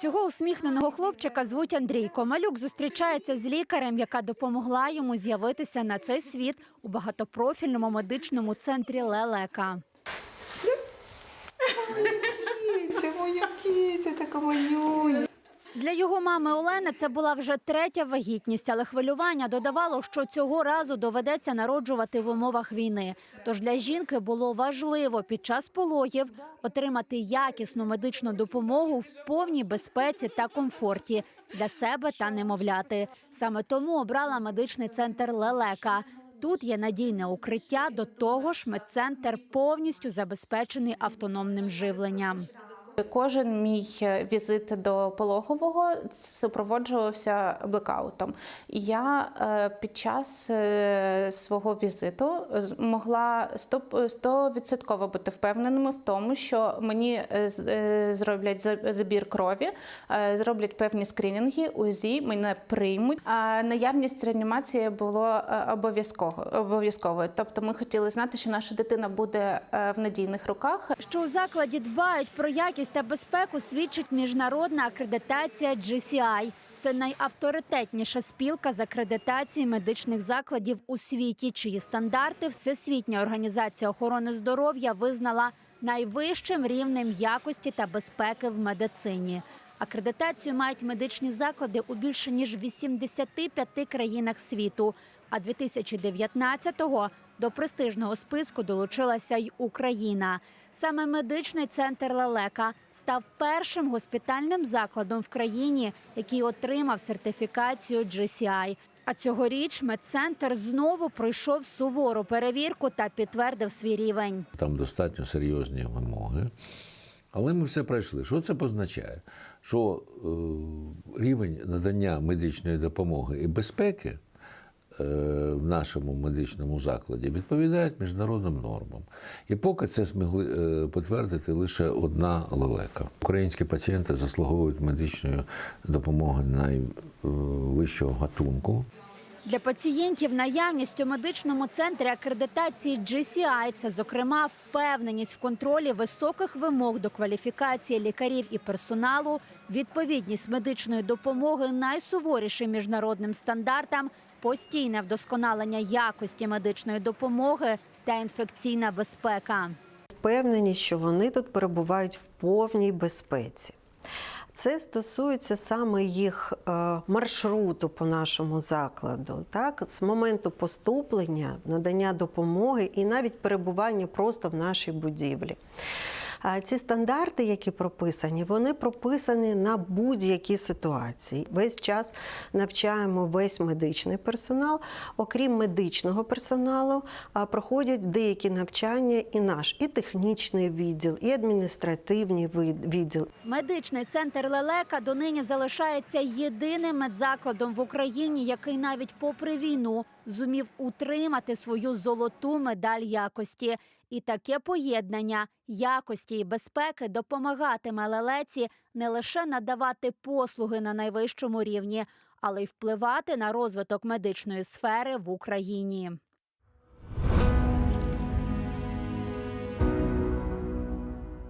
Цього усміхненого хлопчика звуть Андрій Комалюк. зустрічається з лікарем, яка допомогла йому з'явитися на цей світ у багатопрофільному медичному центрі Лелека. Це моя кіця, така манюня. Для його мами Олени це була вже третя вагітність, але хвилювання додавало, що цього разу доведеться народжувати в умовах війни. Тож для жінки було важливо під час пологів отримати якісну медичну допомогу в повній безпеці та комфорті для себе та немовляти. Саме тому обрала медичний центр Лелека. Тут є надійне укриття, до того ж медцентр повністю забезпечений автономним живленням. Кожен мій е, візит до пологового супроводжувався блекаутом. Я е, під час е, свого візиту могла стовідсотково бути впевненими в тому, що мені зроблять за- забір крові, зроблять певні скринінги, УЗІ, мене приймуть. А наявність реанімації було обов'язково обов'язковою. Тобто, ми хотіли знати, що наша дитина буде в надійних руках. Що у закладі дбають про якість та безпеку, свідчить міжнародна акредитація GCI. Це найавторитетніша спілка з акредитації медичних закладів у світі, чиї стандарти Всесвітня організація охорони здоров'я визнала найвищим рівнем якості та безпеки в медицині. Акредитацію мають медичні заклади у більше ніж 85 країнах світу. А 2019-го до престижного списку долучилася й Україна. Саме медичний центр Лелека став першим госпітальним закладом в країні, який отримав сертифікацію GCI. А цьогоріч медцентр знову пройшов сувору перевірку та підтвердив свій рівень. Там достатньо серйозні вимоги. Але ми все пройшли. Що це позначає? Що е, рівень надання медичної допомоги і безпеки в нашому медичному закладі відповідають міжнародним нормам. І поки це змогли е, підтвердити лише одна лелека. Українські пацієнти заслуговують медичної допомоги найвищого гатунку. Для пацієнтів наявність у медичному центрі акредитації GCI – це, зокрема, впевненість в контролі високих вимог до кваліфікації лікарів і персоналу, відповідність медичної допомоги найсуворішим міжнародним стандартам, постійне вдосконалення якості медичної допомоги та інфекційна безпека. впевнені, що вони тут перебувають в повній безпеці. Це стосується саме їх е, маршруту по нашому закладу, так з моменту поступлення, надання допомоги і навіть перебування просто в нашій будівлі. Ці стандарти, які прописані, вони прописані на будь-які ситуації. Весь час навчаємо весь медичний персонал. Окрім медичного персоналу, проходять деякі навчання і наш, і технічний відділ, і адміністративний відділ. Медичний центр Лелека донині залишається єдиним медзакладом в Україні, який навіть попри війну зумів утримати свою золоту медаль якості. І таке поєднання якості і безпеки допомагатиме лелеці не лише надавати послуги на найвищому рівні, але й впливати на розвиток медичної сфери в Україні.